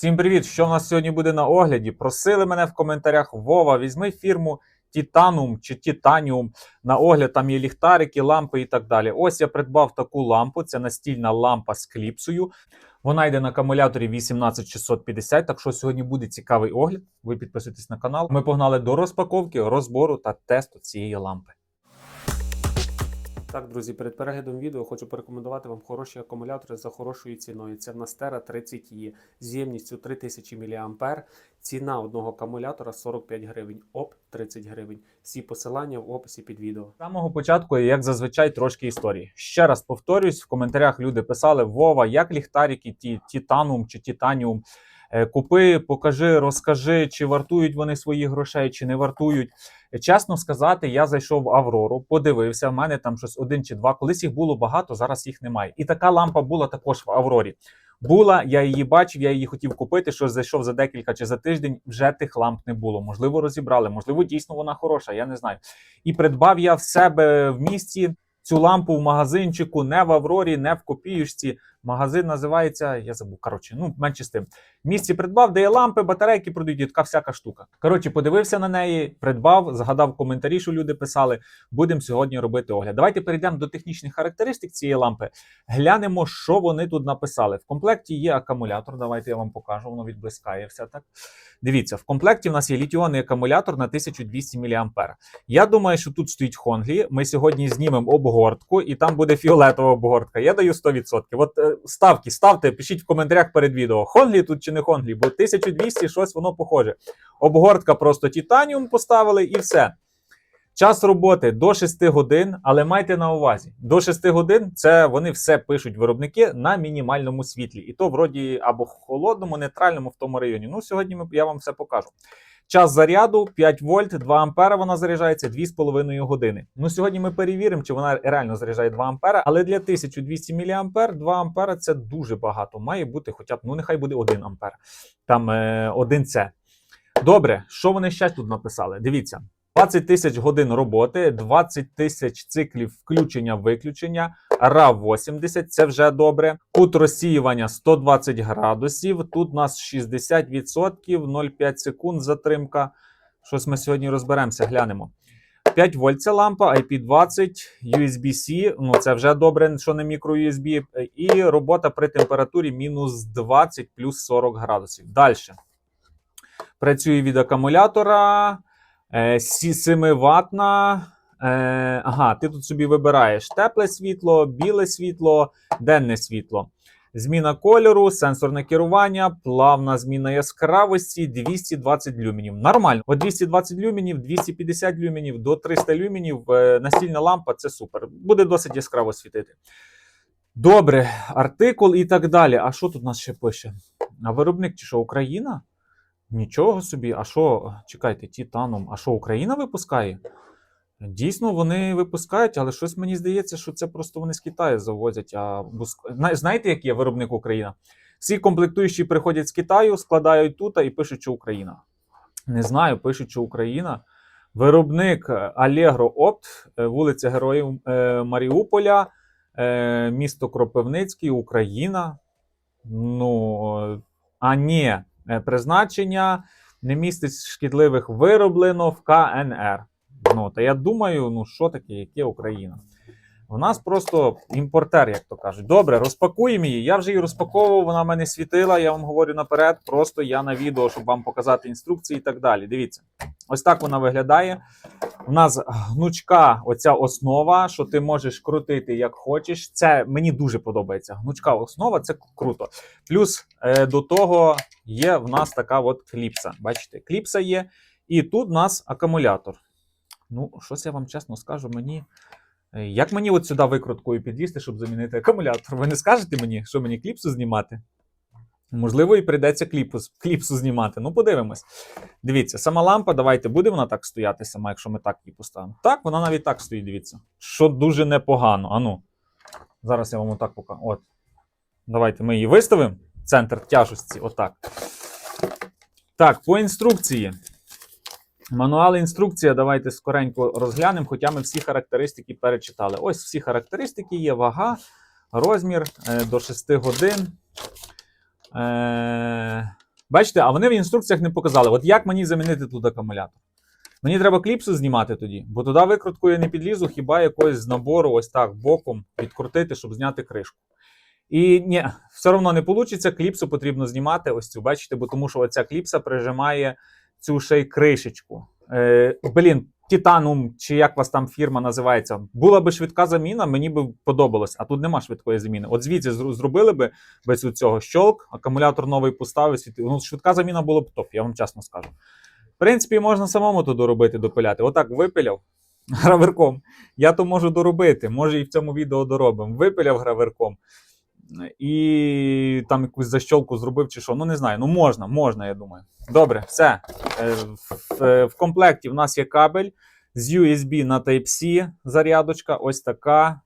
Всім привіт! Що в нас сьогодні буде на огляді? Просили мене в коментарях Вова, візьми фірму Titanium чи Titanium на огляд. Там є ліхтарики, лампи і так далі. Ось я придбав таку лампу. Це настільна лампа з кліпсою. Вона йде на акумуляторі 18650. Так що сьогодні буде цікавий огляд. Ви підписуйтесь на канал. Ми погнали до розпаковки, розбору та тесту цієї лампи. Так, друзі, перед переглядом відео хочу порекомендувати вам хороші акумулятори за хорошою ціною. Це в нас Terra 30 e з ємністю 3000 мА. Ціна одного акумулятора 45 гривень, ОП 30 гривень. Всі посилання в описі під відео. З самого початку, як зазвичай, трошки історії. Ще раз повторюсь, в коментарях люди писали: Вова, як ліхтарики, ті Титанум чи Титаніум. Е, Купи, покажи, розкажи, чи вартують вони своїх грошей, чи не вартують. Чесно сказати, я зайшов в Аврору, подивився. в мене там щось один чи два. Колись їх було багато, зараз їх немає. І така лампа була також в Аврорі. Була, я її бачив, я її хотів купити. Що зайшов за декілька чи за тиждень. Вже тих ламп не було. Можливо, розібрали, можливо, дійсно вона хороша. Я не знаю. І придбав я в себе в місті цю лампу в магазинчику, не в Аврорі, не в копіюшці. Магазин називається, я забув. Коротше, ну менше з тим. В місті придбав, де є лампи, батарейки продають, і така всяка штука. Коротше, подивився на неї, придбав, згадав коментарі, що люди писали. Будемо сьогодні робити огляд. Давайте перейдемо до технічних характеристик цієї лампи. Глянемо, що вони тут написали. В комплекті є акумулятор. Давайте я вам покажу, воно відблискає все так. Дивіться, в комплекті в нас є літіонний акумулятор на 1200 мА. Я думаю, що тут стоїть Хонглі. Ми сьогодні знімемо обгортку, і там буде фіолетова обгортка. Я даю 100%. От е, ставки, ставте, пишіть в коментарях перед відео. Хонглі тут чи не Хонглі, бо 1200 щось воно похоже. Обгортка просто титаніум поставили і все. Час роботи до 6 годин, але майте на увазі, до 6 годин це вони все пишуть виробники на мінімальному світлі. І то вроді або холодному, нейтральному в тому районі. Ну, сьогодні я вам все покажу. Час заряду 5 вольт, 2 ампера вона заряджається 2,5 години. Ну, сьогодні ми перевіримо, чи вона реально заряджає 2 ампера, але для 1200 мА 2 ампера це дуже багато. Має бути хоча б, ну нехай буде 1 ампер. Там е, 1 С. Добре, що вони ще тут написали? Дивіться. 20 тисяч годин роботи, 20 тисяч циклів включення-виключення, RAV 80, це вже добре. Кут розсіювання 120 градусів. Тут у нас 60%, 0,5 секунд затримка. Щось ми сьогодні розберемося, глянемо. 5 вольт ця лампа, IP20, USB-C, ну це вже добре, що не мікро-USB, і робота при температурі мінус 20 плюс 40 градусів. Далі. Працює від акумулятора. 7 ватна. Е, ага, ти тут собі вибираєш тепле світло, біле світло, денне світло. Зміна кольору, сенсорне керування, плавна зміна яскравості 220 люменів. Нормально. От 220 люменів, 250 люменів до 300 люменів. е, Настільна лампа це супер. Буде досить яскраво світити. Добре, артикул і так далі. А що тут у нас ще пише? А виробник чи що Україна? Нічого собі, а що, чекайте, Титаном, а що Україна випускає? Дійсно, вони випускають, але щось мені здається, що це просто вони з Китаю завозять. А знаєте, який є виробник Україна? Всі комплектуючі приходять з Китаю, складають тут і пишуть, що Україна. Не знаю, пишуть, що Україна. Виробник е, Allegro Opt, е, вулиця Героїв е, Маріуполя, місто Кропивницький, Україна. Ну, а ні, призначення не містить шкідливих вироблено в КНР. Ну, та я думаю, ну що таке, яке Україна? У нас просто імпортер, як то кажуть. Добре, розпакуємо її. Я вже її розпаковував, вона в мене світила, я вам говорю наперед. Просто я на відео, щоб вам показати інструкції і так далі. Дивіться, ось так вона виглядає. У нас гнучка, оця основа, що ти можеш крутити як хочеш. Це мені дуже подобається. Гнучка основа це круто. Плюс е, до того є в нас така от кліпса. Бачите, кліпса є. І тут у нас акумулятор. Ну, щось я вам чесно скажу, мені. Е, Як мені от сюди викруткою підлізти, щоб замінити акумулятор? Ви не скажете мені, що мені кліпсу знімати? Можливо, і прийдеться кліпу, кліпсу знімати. Ну, подивимось. Дивіться, сама лампа, давайте буде вона так стояти сама, якщо ми так її поставимо. Так, вона навіть так стоїть, дивіться. Що дуже непогано. Ану. Зараз я вам отак покажу. От. Давайте ми її виставимо. Центр тяжесті. Отак. Так, по інструкції. Мануал інструкція, давайте скоренько розглянемо, хоча ми всі характеристики перечитали. Ось всі характеристики є, вага, розмір е, до 6 годин. Е, Бачите, а вони в інструкціях не показали, от як мені замінити тут акумулятор. Мені треба кліпсу знімати тоді, бо туди викруткою я не підлізу, хіба якогось з набору ось так боком відкрутити, щоб зняти кришку. І ні, все одно не вийде, кліпсу потрібно знімати ось цю, бачите, бо тому що оця кліпса прижимає цю ще й кришечку. Е, блін, Титанум, чи як вас там фірма називається, була би швидка заміна, мені би подобалось, а тут нема швидкої заміни. От звідси зробили би без цього щолк, акумулятор новий поставив, ну, швидка заміна було б топ, я вам чесно скажу. В принципі, можна самому то доробити, допиляти. Отак випиляв граверком. Я то можу доробити, може і в цьому відео доробимо. Випиляв граверком і там якусь защолку зробив чи що. Ну не знаю. Ну можна, можна, я думаю. Добре, все. Е, В, е, в комплекті в нас є кабель з USB на Type-C зарядочка, ось така.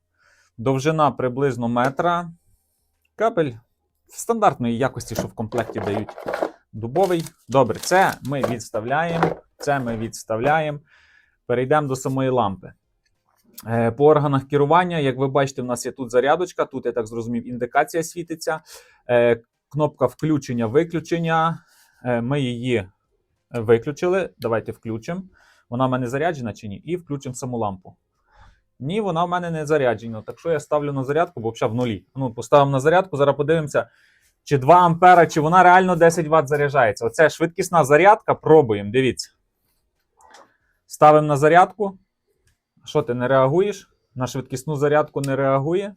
Довжина приблизно метра. Кабель стандартної якості, що в комплекті дають. Дубовий. Добре, це ми відставляємо. Це ми відставляємо. Перейдемо до самої лампи. Е, По органах керування, як ви бачите, в нас є тут зарядочка, тут, я так зрозумів, індикація світиться. Е, Кнопка включення-виключення. Е, Ми її виключили. Давайте включимо. Вона в мене заряджена чи ні? І включимо саму лампу. Ні, вона в мене не заряджена. Так що я ставлю на зарядку, бо взагалі в нулі. Ну, поставимо на зарядку, зараз подивимося, чи 2 ампера, чи вона реально 10 Вт заряджається. Оце швидкісна зарядка. Пробуємо. Дивіться. Ставимо на зарядку. Що ти не реагуєш? На швидкісну зарядку не реагує.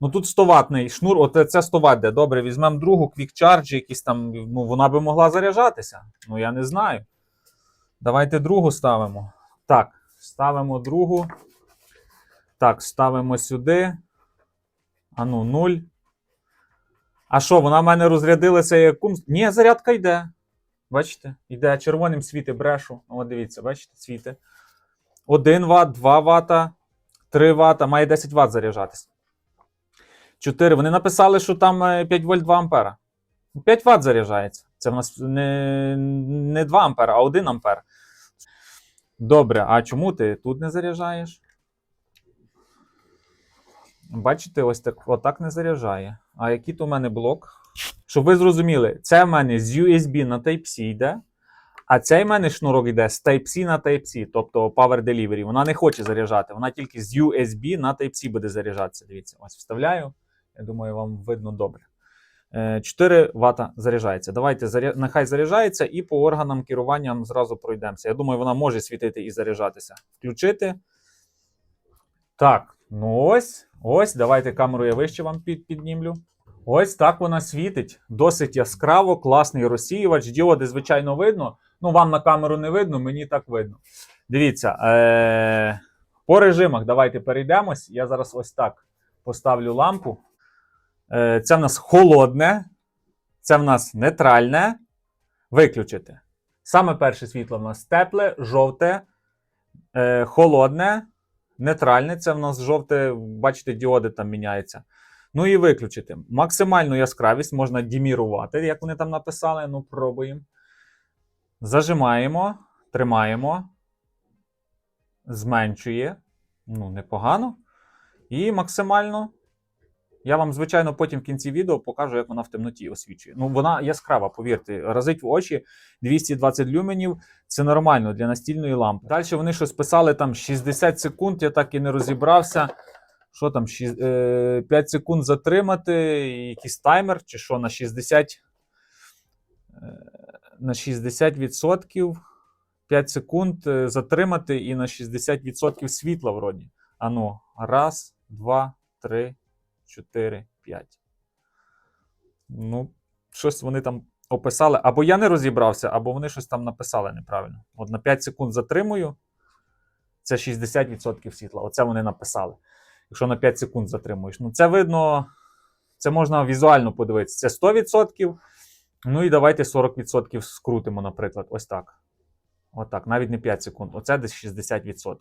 Ну тут 100 ватний шнур, от це 100 Вт де. Добре, візьмемо другу Charge, якісь там, ну вона би могла заряджатися. Ну я не знаю. Давайте другу ставимо. Так, ставимо другу. Так, ставимо сюди. А ну, 0. А що, вона в мене розрядилася як кум. Ні, зарядка йде. Бачите? Йде червоним світи брешу. О, дивіться, бачите, світи. 1 Вт, 2 Вт, 3 Вт, має 10 Вт заряджатися. 4. Вони написали, що там е, 5 вольт 2 ампера. 5 Вт заряджається. Це в нас не, не 2 ампера, а 1 ампер. Добре, а чому ти тут не заряджаєш? Бачите, ось так, отак не заряджає. А який то в мене блок? Щоб ви зрозуміли, це в мене з USB на Type-C йде, а цей мене шнурок йде з Type-C на Type-C, тобто Power Delivery. Вона не хоче заряджати, вона тільки з USB на Type-C буде заряджатися. Дивіться, ось вставляю. Я думаю, вам видно добре. Е, 4 Вт заряджається. Давайте нехай заряджається, і по органам керування зразу пройдемося. Я думаю, вона може світити і заряджатися. Включити. Так, ну ось. Ось. Давайте камеру я вище вам під, піднімлю. Ось так вона світить. Досить яскраво, класний розсіювач. Діоди, звичайно, видно. Ну, вам на камеру не видно, мені так видно. Дивіться, е- по режимах давайте перейдемось. Я зараз ось так поставлю лампу. Е, Це в нас холодне, це в нас нейтральне. Виключити. Саме перше світло в нас тепле, жовте, е, холодне, нейтральне. Це в нас жовте, бачите, діоди там міняються. Ну і виключити. Максимальну яскравість можна дімірувати, як вони там написали. Ну, пробуємо. Зажимаємо, тримаємо, зменшує. Ну, непогано. І максимально. Я вам, звичайно, потім в кінці відео покажу, як вона в темноті освічує. Ну, вона яскрава, повірте, разить в очі 220 люменів. Це нормально для настільної лампи. Далі вони щось писали там 60 секунд, я так і не розібрався. Що там, е, 5 секунд затримати, якийсь таймер, чи що на 60, е, на 60%. 5 секунд е, затримати і на 60% світла вроді. Ану, раз, два, три, чотири, п'ять. Ну, щось вони там описали. Або я не розібрався, або вони щось там написали неправильно. От на 5 секунд затримую. Це 60% світла. Оце вони написали. Якщо на 5 секунд затримуєш. Ну, це видно, це можна візуально подивитися. Це 100%. Ну і давайте 40% скрутимо, наприклад, ось так. Отак, навіть не 5 секунд. Оце десь 60%.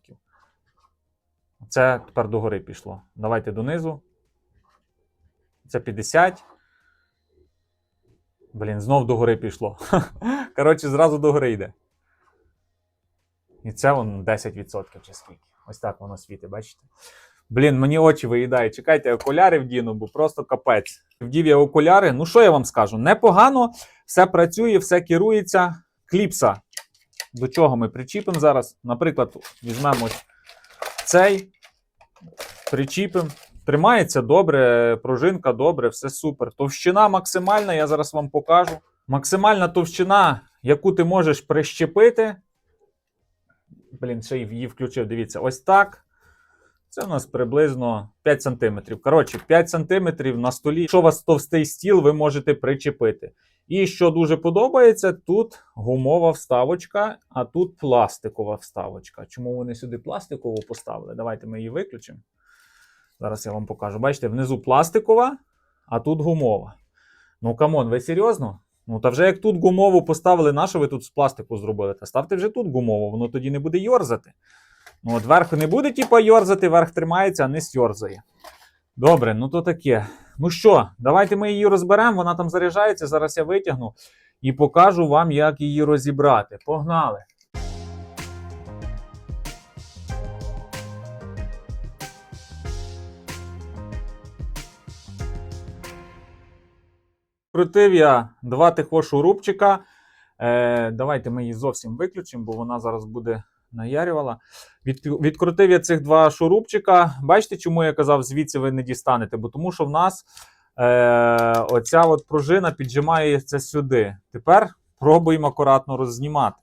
Це тепер догори пішло. Давайте донизу. Це 50. Блін, знов догори пішло. Коротше, зразу догори йде. І це воно 10% чи скільки. Ось так воно світить, бачите? Блін, мені очі виїдає. Чекайте, окуляри вдіну, бо просто капець. Вдів я окуляри. Ну, що я вам скажу? Непогано. Все працює, все керується. Кліпса. До чого ми причіпимо зараз? Наприклад, візьмемо цей, причіпимо. Тримається добре, пружинка добре, все супер. Товщина максимальна, я зараз вам покажу. Максимальна товщина, яку ти можеш прищепити. Блін, ще її включив. Дивіться, ось так. Це у нас приблизно 5 см. Коротше, 5 см на столі. Якщо у вас товстий стіл, ви можете причепити. І що дуже подобається, тут гумова вставочка, а тут пластикова вставочка. Чому вони сюди пластикову поставили? Давайте ми її виключимо. Зараз я вам покажу. Бачите, внизу пластикова, а тут гумова. Ну, камон, ви серйозно? Ну, та вже як тут гумову поставили, на що ви тут з пластику зробили? Та ставте вже тут гумову, воно тоді не буде йорзати. Ну, от верх не буде, типа, йорзати, верх тримається, а не сьорзає. Добре, ну то таке. Ну що, давайте ми її розберемо. Вона там заряджається. Зараз я витягну і покажу вам, як її розібрати. Погнали! Крутив я два тихо шурупчика. Е, давайте ми її зовсім виключимо, бо вона зараз буде наярювала. Від, відкрутив я цих два шурупчика. Бачите, чому я казав, звідси ви не дістанете? Бо тому що в нас е, оця от пружина піджимається сюди. Тепер пробуємо акуратно роззнімати.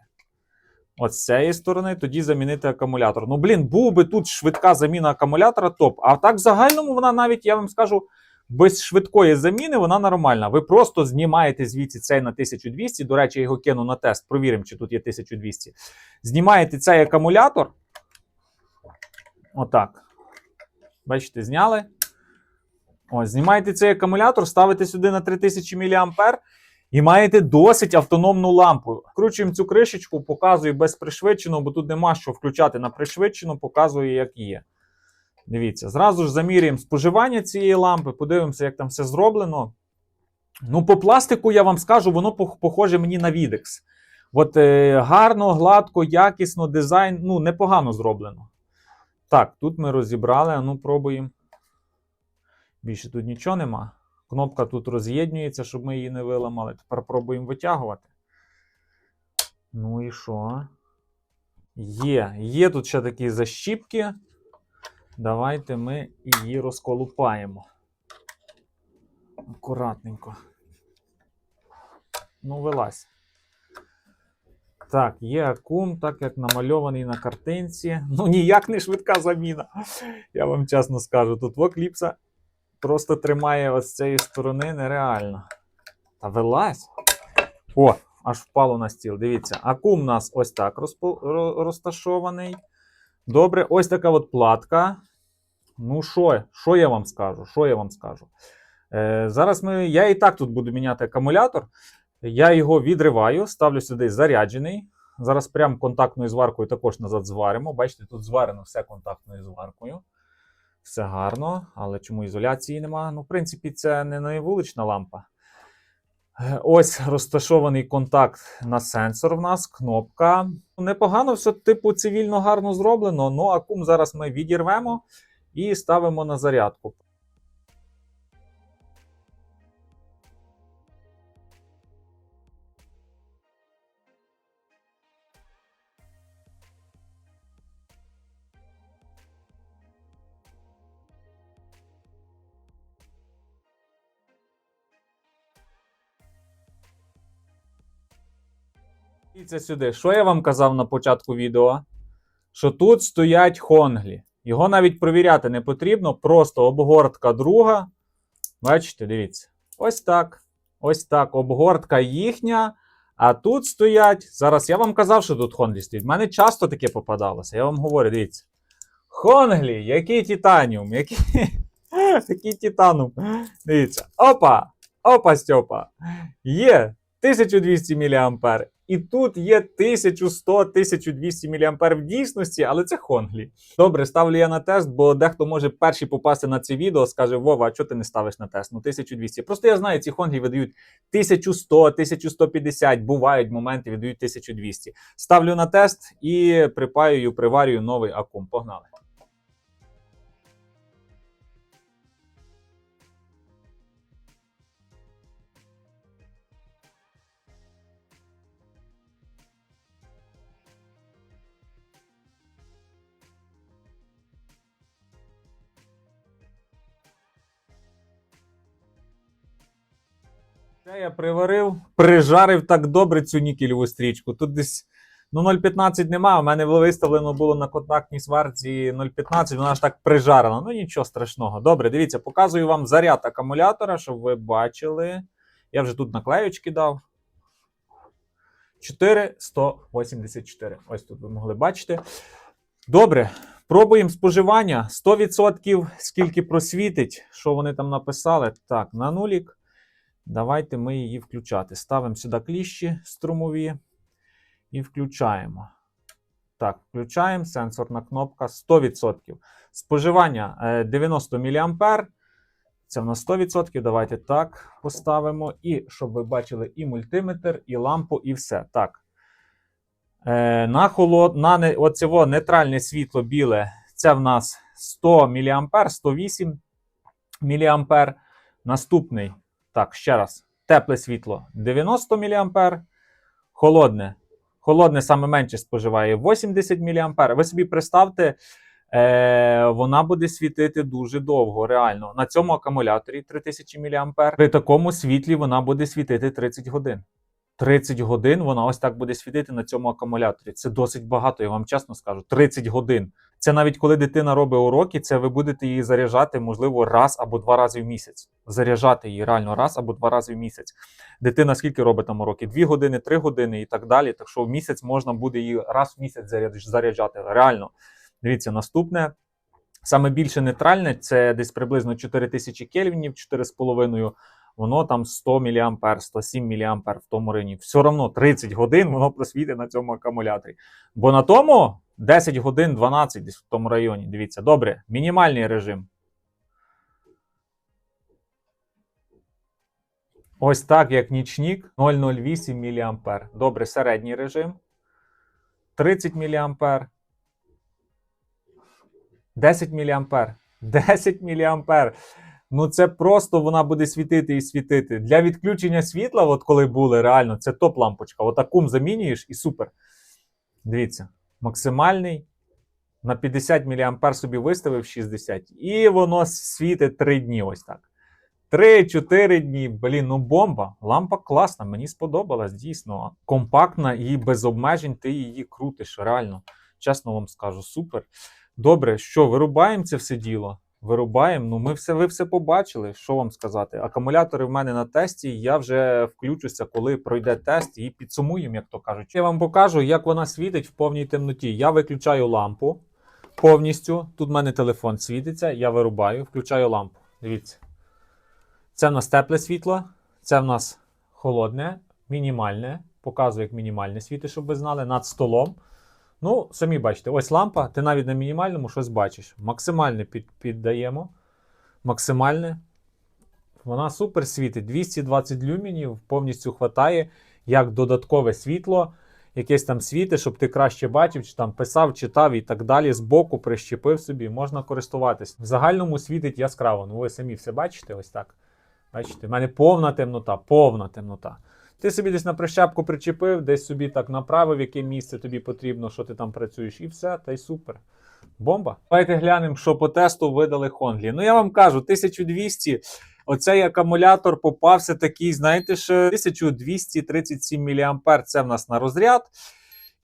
От з цієї сторони, тоді замінити акумулятор. Ну, блін, був би тут швидка заміна акумулятора, топ. А так в загальному вона навіть, я вам скажу, без швидкої заміни вона нормальна. Ви просто знімаєте звідси цей на 1200. До речі, я його кину на тест. Провіримо, чи тут є 1200. Знімаєте цей акумулятор. Отак. Бачите, зняли. Ось, знімаєте цей акумулятор, ставите сюди на 3000 мА і маєте досить автономну лампу. Вкручуємо цю кришечку, показую без пришвидшеного, бо тут нема що включати на пришвидшену, показую, як є. Дивіться, зразу ж замірюємо споживання цієї лампи, подивимося, як там все зроблено. Ну, по пластику я вам скажу, воно похоже мені на Videx. От е, гарно, гладко, якісно, дизайн, ну, непогано зроблено. Так, тут ми розібрали, а ну пробуємо. Більше тут нічого нема. Кнопка тут роз'єднюється, щоб ми її не виламали. Тепер пробуємо витягувати. Ну і що? Є. Є тут ще такі защіпки. Давайте ми її розколупаємо. Акуратненько. Ну, вилазь. Так, є акум, так як намальований на картинці. Ну, ніяк не швидка заміна. Я вам чесно скажу, тут вокліпса просто тримає ось з цієї сторони нереально. Та вилазь. О, аж впало на стіл. Дивіться, акум у нас ось так розташований. Добре, ось така от платка. Ну, що, що я вам скажу? Що я вам скажу? Е, зараз ми, я і так тут буду міняти акумулятор. Я його відриваю, ставлю сюди заряджений. Зараз прям контактною зваркою також назад зваримо. Бачите, тут зварено все контактною зваркою. Все гарно, але чому ізоляції нема? Ну, в принципі, це не вулична лампа. Ось розташований контакт на сенсор в нас, кнопка. Непогано, все типу цивільно гарно зроблено. Ну, а кум зараз ми відірвемо і ставимо на зарядку. Дивіться сюди. Що я вам казав на початку відео? Що тут стоять хонглі. Його навіть провіряти не потрібно, просто обгортка друга. Бачите, дивіться. Ось так. Ось так. Обгортка їхня. А тут стоять. Зараз я вам казав, що тут хонглі стоять. В мене часто таке попадалося. Я вам говорю, дивіться. Хонглі, який титаніум, який, який титанум. Дивіться. Опа! Опа, Стьопа. Є 1200 мА. І тут є 1100-1200 мА в дійсності, але це хонглі. Добре, ставлю я на тест, бо дехто може перший попасти на це відео, скаже: Вова, а чого ти не ставиш на тест? Ну, 1200. Просто я знаю, ці хонглі видають 1100, 1150, бувають моменти, видають 1200. Ставлю на тест і припаюю, приварюю новий акум. Погнали. Це я приварив, прижарив так добре цю нікелеву стрічку. Тут десь ну 0,15 нема. У мене виставлено було на контактній сварці 0,15, вона ж так прижарена. Ну нічого страшного. Добре, дивіться, показую вам заряд акумулятора, щоб ви бачили. Я вже тут наклеючки дав. 4,184. Ось тут ви могли бачити. Добре, пробуємо споживання. 100% скільки просвітить, що вони там написали. Так, на нулік. Давайте ми її включати. Ставимо сюди кліщі струмові і включаємо. Так, включаємо. Сенсорна кнопка 100%. Споживання е, 90 мА. Це в нас 100%. Давайте так поставимо. І щоб ви бачили і мультиметр, і лампу, і все. Так. Е, на холод, на не, оцево нейтральне світло біле. Це в нас 100 мА, 108 мА. Наступний. Так, ще раз. Тепле світло 90 мА. Холодне. Холодне саме менше споживає 80 мА. Ви собі представте, е, вона буде світити дуже довго, реально. На цьому акумуляторі 3000 мА. При такому світлі вона буде світити 30 годин. 30 годин вона ось так буде світити на цьому акумуляторі. Це досить багато, я вам чесно скажу. 30 годин. Це навіть коли дитина робить уроки, це ви будете її заряджати, можливо, раз або два рази в місяць. Заряджати її реально раз або два рази в місяць. Дитина скільки робить там уроки? Дві години, три години і так далі. Так що в місяць можна буде її раз в місяць заряджати. Реально. Дивіться, наступне. Саме більше нейтральне це десь приблизно 4000 кельвінів, 4,5. Воно там 100 мА, 107 мА в тому районі. Все одно 30 годин воно просвітить на цьому акумуляторі. Бо на тому 10 годин 12 десь в тому районі. Дивіться, добре, мінімальний режим. Ось так, як нічник 0,08 мА. Добре, середній режим. 30 мА. 10 мА. 10 мА. Ну, це просто вона буде світити і світити. Для відключення світла, от коли були, реально, це топ-лампочка. Отакум замінюєш і супер. Дивіться, максимальний. На 50 мА собі виставив 60. І воно світить 3 дні. Ось так. 3-4 дні. Блін, ну бомба. Лампа класна, мені сподобалась, дійсно. Компактна і без обмежень ти її крутиш. Реально. Чесно вам скажу, супер. Добре, що вирубаємо це все діло? Вирубаємо. Ну, ми все, ви все побачили. Що вам сказати? Акумулятори в мене на тесті. Я вже включуся, коли пройде тест, і підсумуємо, як то кажуть. Я вам покажу, як вона світить в повній темноті. Я виключаю лампу повністю. Тут в мене телефон світиться, я вирубаю, включаю лампу. Дивіться. Це в нас тепле світло, це в нас холодне, мінімальне. Показую, як мінімальне світло, щоб ви знали, над столом. Ну, самі бачите, ось лампа, ти навіть на мінімальному щось бачиш. Максимальне під, піддаємо. Максимальне. Вона супер світить. 220 люмінів повністю хватає як додаткове світло, якесь там світи, щоб ти краще бачив, чи там писав, читав і так далі. Збоку прищепив собі, можна користуватись. В загальному світить яскраво. Ну, ви самі все бачите, ось так. Бачите, в мене повна темнота, повна темнота. Ти собі десь на прищепку причепив, десь собі так направив, яке місце тобі потрібно, що ти там працюєш, і все, та й супер. Бомба. Давайте глянемо, що по тесту видали Хонглі. Ну я вам кажу, 1200. Оцей акумулятор попався такий, знаєте, що 1237 мА це в нас на розряд.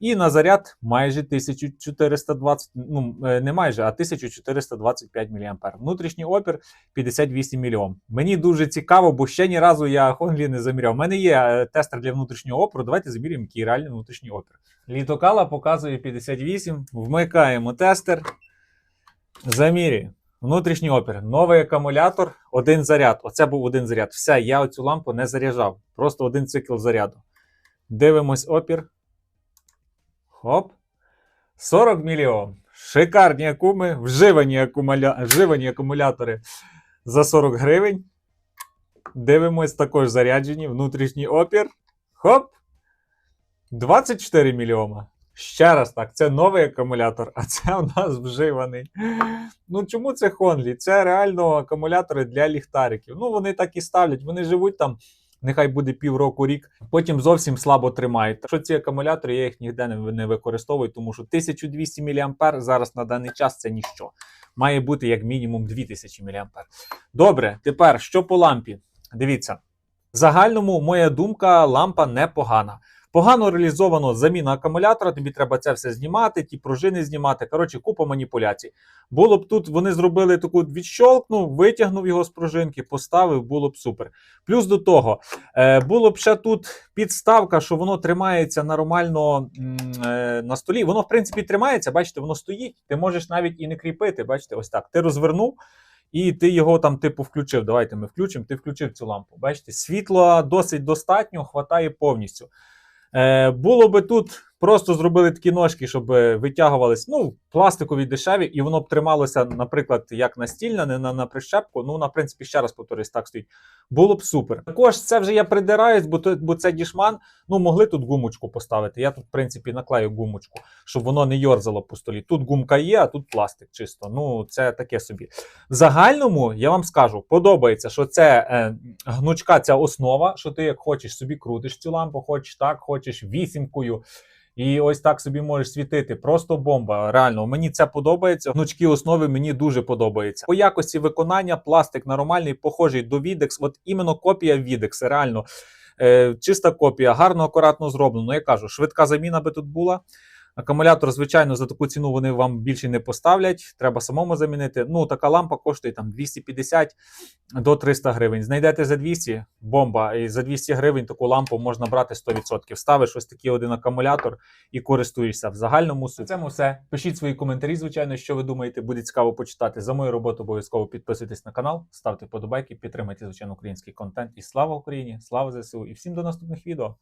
І на заряд майже 1420, ну е, не майже, а 1425 мА. Внутрішній опір 58 мільйон. Мені дуже цікаво, бо ще ні разу я Хонглі не заміряв. У мене є е, тестер для внутрішнього опору. Давайте замірюємо, який реальний внутрішній опір. Літокала показує 58. Вмикаємо тестер. Замірюємо. Внутрішній опір. Новий акумулятор, один заряд. Оце був один заряд. Все, я оцю лампу не заряджав. Просто один цикл заряду. Дивимось опір. Хоп. 40 мільйон. Шикарні акуми, вживані, акумуля... вживані акумулятори за 40 гривень. Дивимось також заряджені. Внутрішній опір. Хоп. 24 мільйона. Ще раз так, це новий акумулятор, а це у нас вживаний. Ну чому це Хонлі? Це реально акумулятори для ліхтариків. Ну вони так і ставлять, вони живуть там, нехай буде півроку рік, потім зовсім слабо тримають. Що ці акумулятори я їх ніде не, не використовую, тому що 1200 мА зараз на даний час це ніщо. Має бути як мінімум 2000 мА. Добре, тепер що по лампі? Дивіться. В загальному, моя думка, лампа непогана. Погано реалізовано заміна акумулятора, тобі треба це все знімати, ті пружини знімати. Коротше, купа маніпуляцій. Було б тут, вони зробили таку відщолкнув, витягнув його з пружинки, поставив, було б супер. Плюс до того, е, було б ще тут підставка, що воно тримається нормально е, на столі. Воно, в принципі, тримається, бачите, воно стоїть. Ти можеш навіть і не кріпити. Бачите, ось так. Ти розвернув. І ти його там, типу, включив. Давайте ми включимо. Ти включив цю лампу. Бачите, світла досить достатньо, хватає повністю. Е, було би тут просто зробили такі ножки, щоб е, витягувались, ну, пластикові дешеві, і воно б трималося, наприклад, як настільна, не на, на прищепку. Ну, на принципі, ще раз повторюсь, так стоїть. Було б супер. Також це вже я придираюсь, бо, то, бо це дішман. Ну, могли тут гумочку поставити. Я тут, в принципі, наклею гумочку, щоб воно не йорзало по столі. Тут гумка є, а тут пластик чисто. Ну, це таке собі. В загальному я вам скажу, подобається, що це е, гнучка, ця основа, що ти як хочеш собі крутиш цю лампу, хочеш так, хочеш вісімкою. І ось так собі можеш світити. Просто бомба. Реально, мені це подобається. Гнучкі основи мені дуже подобаються. По якості виконання пластик нормальний, похожий до відекс. От іменно копія відекс. реально. Е, чиста копія, гарно, акуратно зроблено. Я кажу, швидка заміна би тут була. Акумулятор, звичайно, за таку ціну вони вам більше не поставлять. Треба самому замінити. Ну, така лампа коштує там 250 до 300 гривень. Знайдете за 200 бомба, і за 200 гривень таку лампу можна брати 100%. Ставиш ось такий один акумулятор і користуєшся в загальному. Це все. Пишіть свої коментарі, звичайно, що ви думаєте. Буде цікаво почитати. За мою роботу обов'язково підписуйтесь на канал, ставте подобайки, підтримайте звичайно український контент. І слава Україні! Слава ЗСУ! І всім до наступних відео!